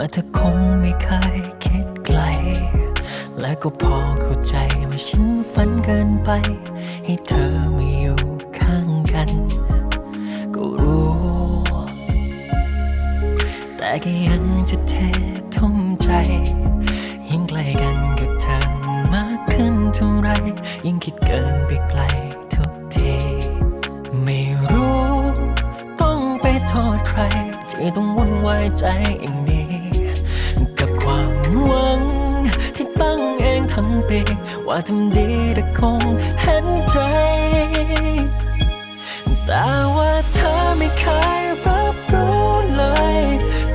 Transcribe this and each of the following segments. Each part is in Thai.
ว่าเธอคงไม่เคยคิดไกล และก็พอเข้าใจว่าฉันฝันเกินไป ให้เธอมาอยู่ข้างกัน ก็รู้ แต่ก็ยังจะเททุ่มใจ ยิ่งใกล้กันกับเธอมากขึ้นเท่าไร ยิ่งคิดเกินไปไกลทุกที ไม่รู้ ต้องไปโทษใครที่ต้องวุ่นวายใจอย่างนี้ หวัง ที่ตั้งเองทั้งปีว่าทำดีแต่คงเห็นใจ แต่ว่าเธอไม่เคยรับรู้เลย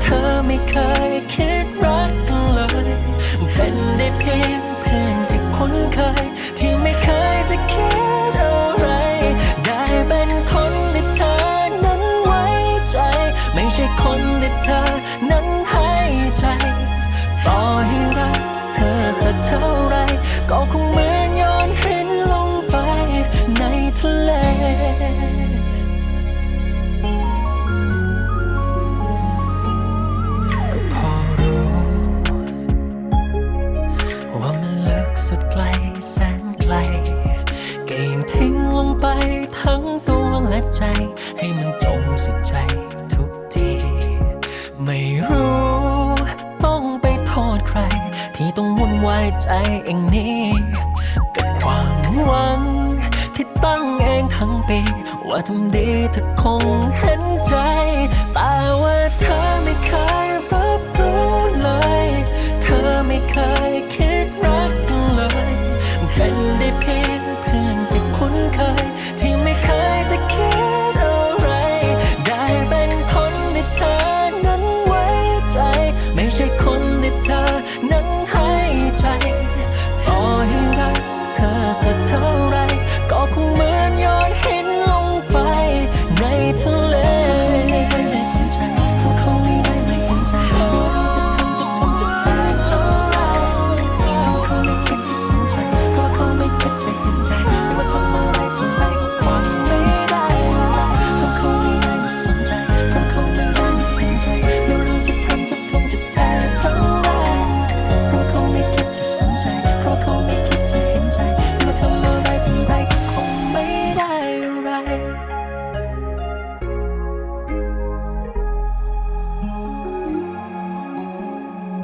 เธอไม่เคยคิดรักเลย เป็นได้เพียงเพื่อนที่คุ้นเคย ที่ไม่เคยจะคิดอะไร ได้เป็นคนที่เธอนั้นไว้ใจ ไม่ใช่คนที่เธอนั้น ไปทั้งตัวและใจ ให้มันจมสุดใจทุกที ไม่รู้ ต้องไปโทษใคร ที่ต้องวุ่นวายใจเองนี้กับความหวัง ที่ตั้งเองทั้งปีว่าทำดีเธอคงเห็น ไ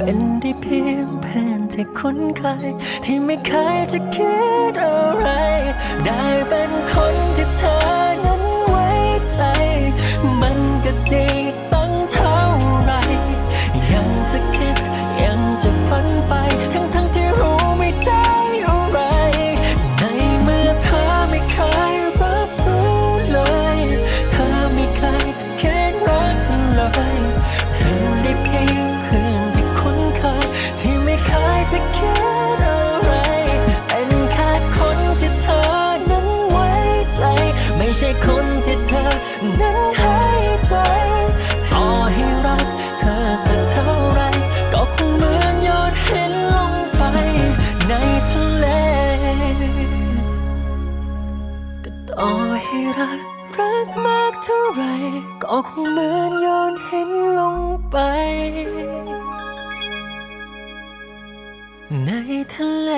เป็นได้เพียงเพื่อนที่คุ้นเคยที่ไม่เคยจะคิดอะไร ได้เป็นคนที่เธอนั้น รัก รักมากเท่าไร ก็คงเหมือนโยนหินลงไป ในทะเล